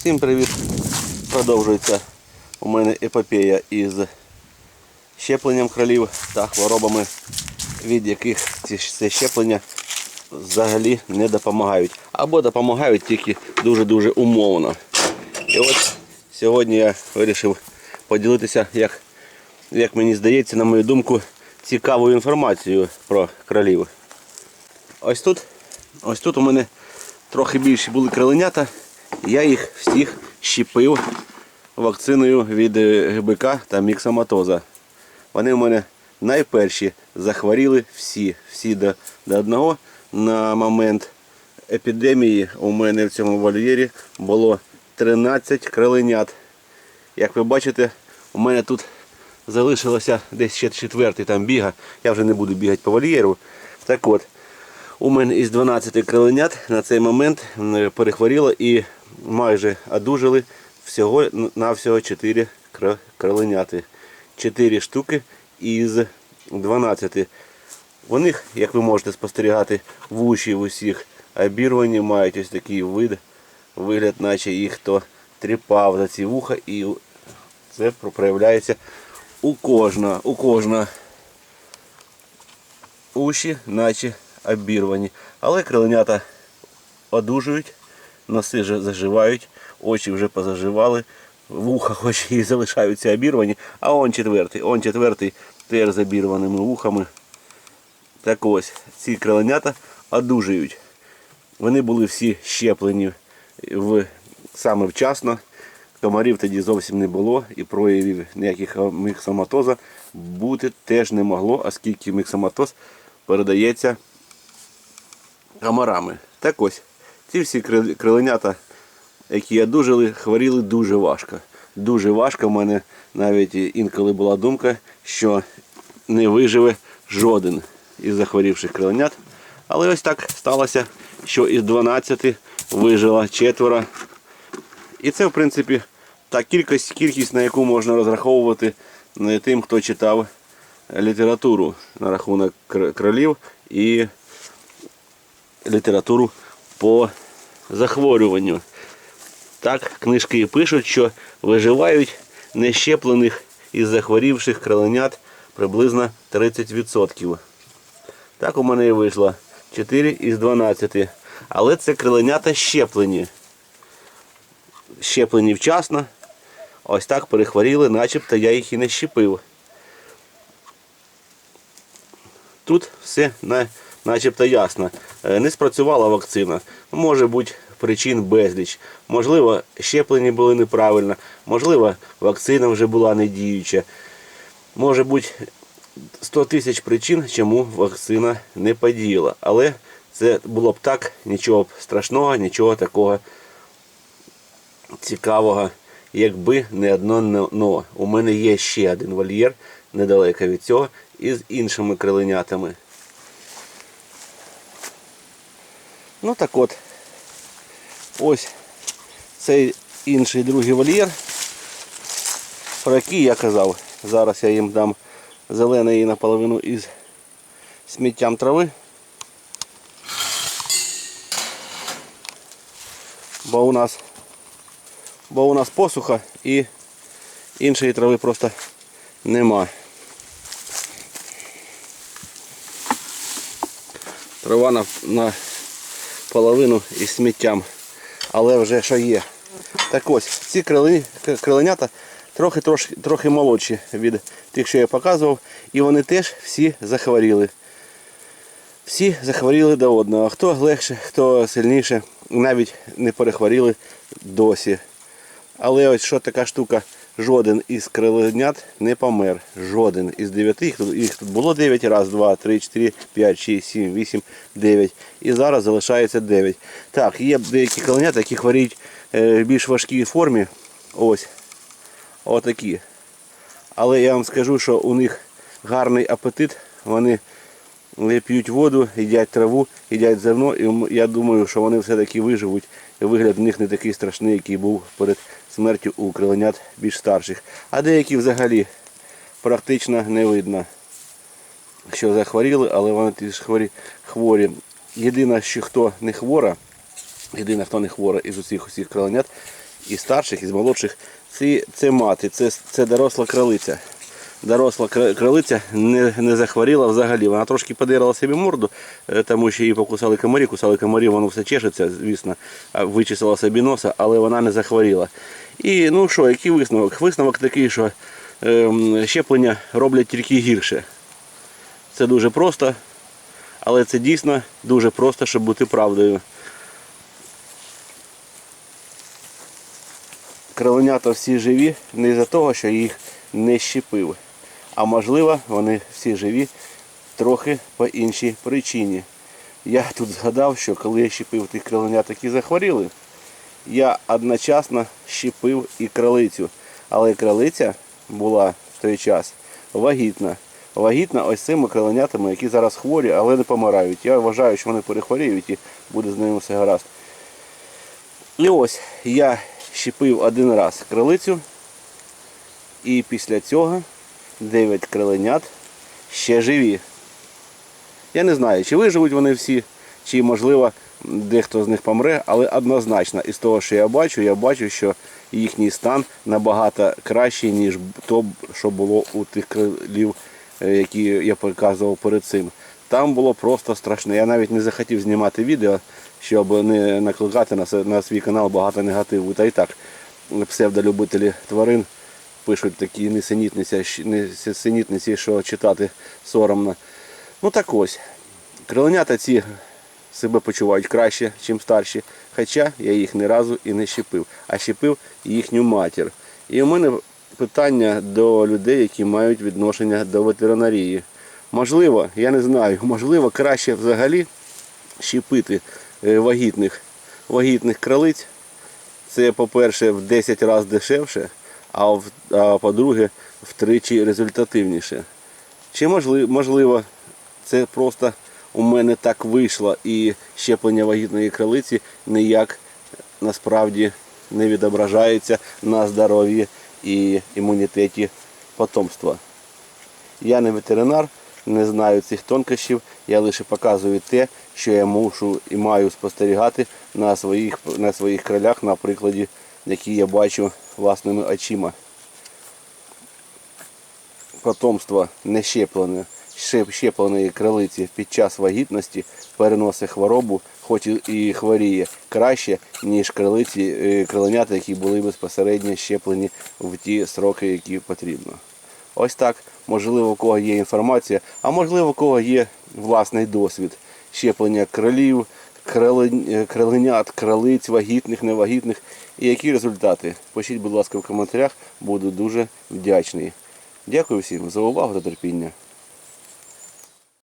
Всім привіт! Продовжується у мене епопея із щепленням кролів та хворобами, від яких ці щеплення взагалі не допомагають. Або допомагають тільки дуже-дуже умовно. І от сьогодні я вирішив поділитися, як, як мені здається, на мою думку, цікавою інформацією про кролів. Ось тут, ось тут у мене трохи більші були кроленята. Я їх всіх щепив вакциною від е, ГБК та міксоматоза. Вони у мене найперші захворіли всі, всі до, до одного. На момент епідемії у мене в цьому вольєрі було 13 кроленят. Як ви бачите, у мене тут залишилося десь ще четвертий там біга. Я вже не буду бігати по вольєру. Так от, у мене із 12 кроленят на цей момент перехворіло і майже одужали всього на всього 4 кроленяти. 4 штуки із 12. У них, як ви можете спостерігати, вуші в усіх обірвані, мають ось такий вид, вигляд, наче їх хто тріпав за ці вуха, і це проявляється у кожного. У кожного уші, наче обірвані. Але криленята одужують, носи вже заживають, очі вже позаживали, вуха хоч і залишаються обірвані, а он четвертий, он четвертий теж з обірваними вухами. Так ось, ці криленята одужують. Вони були всі щеплені в, саме вчасно. Комарів тоді зовсім не було і проявів ніяких міксоматоза бути теж не могло, оскільки міксоматоз передається комарами. Так ось, ці всі криленята, які одужали, хворіли дуже важко. Дуже важко. У мене навіть інколи була думка, що не виживе жоден із захворівших криленят. Але ось так сталося, що із 12 вижило четверо. І це, в принципі, та кількість, кількість, на яку можна розраховувати е, тим, хто читав літературу на рахунок кр- кролів і літературу по захворюванню. Так, книжки і пишуть, що виживають нещеплених із захворівших кроленят приблизно 30%. Так у мене і вийшло 4 із 12. Але це криленята щеплені. Щеплені вчасно. Ось так перехворіли, начебто я їх і не щепив. Тут все на- начебто ясно. Е, Не спрацювала вакцина. Може бути причин безліч. Можливо, щеплені були неправильно, можливо, вакцина вже була недіюча. Може бути 100 тисяч причин, чому вакцина не подіяла. Але це було б так, нічого б страшного, нічого такого цікавого, якби не одно но-. У мене є ще один вольєр недалеко від цього із іншими криленятами. Ну так от, ось цей інший другий вольєр, про який я казав. Зараз я їм дам зелений наполовину із сміттям трави. Бо у нас бо у нас посуха і іншої трави просто нема. Трава на, на половину із сміттям, але вже що є. Так ось, ці крилені, криленята трохи, трохи, трохи молодші від тих, що я показував, і вони теж всі захворіли. Всі захворіли до одного. Хто легше, хто сильніше, навіть не перехворіли досі. Але ось що така штука, жоден із криленят не помер. Жоден із дев'яти. Їх тут, їх тут було 9, раз, два, три, чотири, п'ять, шість, сім, вісім, дев'ять. І зараз залишається 9. Так, є деякі криленята, які хворіють е, в більш важкій формі. Ось. Отакі. Але я вам скажу, що у них гарний апетит. Вони п'ють воду, їдять траву, їдять зерно, і я думаю, що вони все-таки виживуть. Вигляд в них не такий страшний, який був перед смертю у криленят більш старших. А деякі взагалі практично не видно, що захворіли, але вони ті ж хворі. хворі. Єдине, що хто не хвора, єдине, хто не хвора із усіх усіх криленят, і старших, і з молодших. це, це мати, це, це доросла кролиця. Доросла кролиця не, не захворіла взагалі. Вона трошки подирала собі морду, е, тому що її покусали комарі, кусали комарі, воно все чешеться, звісно, а вичесала собі носа, але вона не захворіла. І ну що, який висновок? Висновок такий, що ем, щеплення роблять тільки гірше. Це дуже просто, але це дійсно дуже просто, щоб бути правдою. Кроленята всі живі не за того, що їх не щепив. А можливо, вони всі живі трохи по іншій причині. Я тут згадав, що коли я щепив тих кроленят, які захворіли, я одночасно щепив і кролицю. Але кролиця була в той час вагітна. Вагітна ось цими кроленятами, які зараз хворі, але не помирають. Я вважаю, що вони перехворіють і буде з ними все гаразд. І ось я щепив один раз крилицю, і після цього 9 криленят ще живі. Я не знаю, чи виживуть вони всі, чи можливо дехто з них помре, але однозначно із того, що я бачу, я бачу, що їхній стан набагато кращий, ніж то, що було у тих крилів, е, які я показував перед цим. Там було просто страшно. Я навіть не захотів знімати відео, щоб не накликати на, свій канал багато негативу. Та і так псевдолюбителі тварин пишуть такі несенітниці, що читати соромно. Ну так ось. Криленята ці себе почувають краще, ніж старші. Хоча я їх ні разу і не щепив, а щепив їхню матір. І у мене питання до людей, які мають відношення до ветеринарії. Можливо, я не знаю, можливо, краще взагалі щепити е, вагітних, вагітних кролиць. Це, по-перше, в 10 разів дешевше, а, а по-друге, втричі результативніше. Чи можливо, це просто у мене так вийшло і щеплення вагітної кролиці ніяк насправді не відображається на здоров'ї і імунітеті потомства. Я не ветеринар, не знаю цих тонкощів, я лише показую те, що я мушу і маю спостерігати на своїх, на своїх кролях, на прикладі, які я бачу власними очима. Потомство не щеплене, щепленої кролиці під час вагітності переносить хворобу, хоч і- хворіє краще, ніж кролиці, е, які були безпосередньо щеплені в ті сроки, які потрібно. Ось так. Можливо, у кого є інформація, а можливо, у кого є власний досвід щеплення кролень- е, кроленят, кролиць, вагітних, невагітних. І які результати? Пишіть, будь ласка, в коментарях, буду дуже вдячний. Дякую всім за увагу та терпіння.